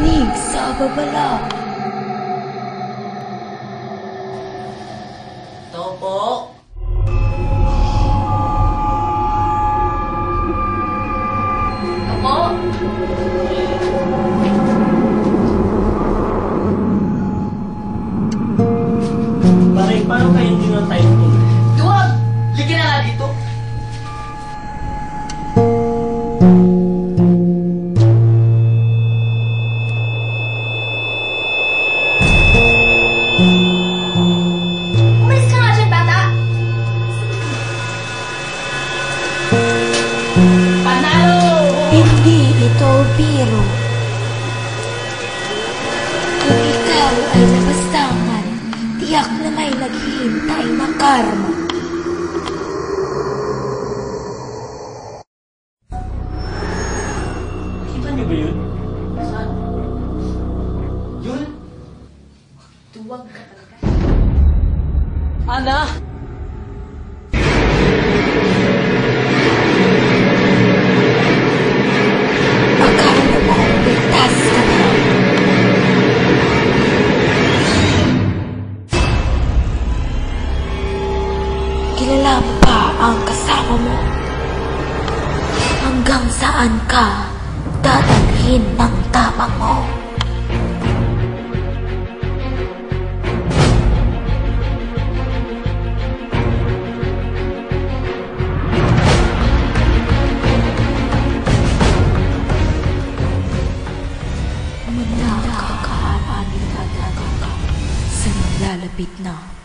Lamig sa babala. Topo. Topo. Pare, paano kayo hindi ng time ko? Duwag! Ligi na nga Ito biro. Kung ikaw ay labastangan, tiyak na may naghihintay na karma. Kita niyo ba yun? Saan? Yun? Duwag ka talaga. Ana! trabaho mo. Hanggang saan ka dadalhin ng tapang mo? Lalapit na.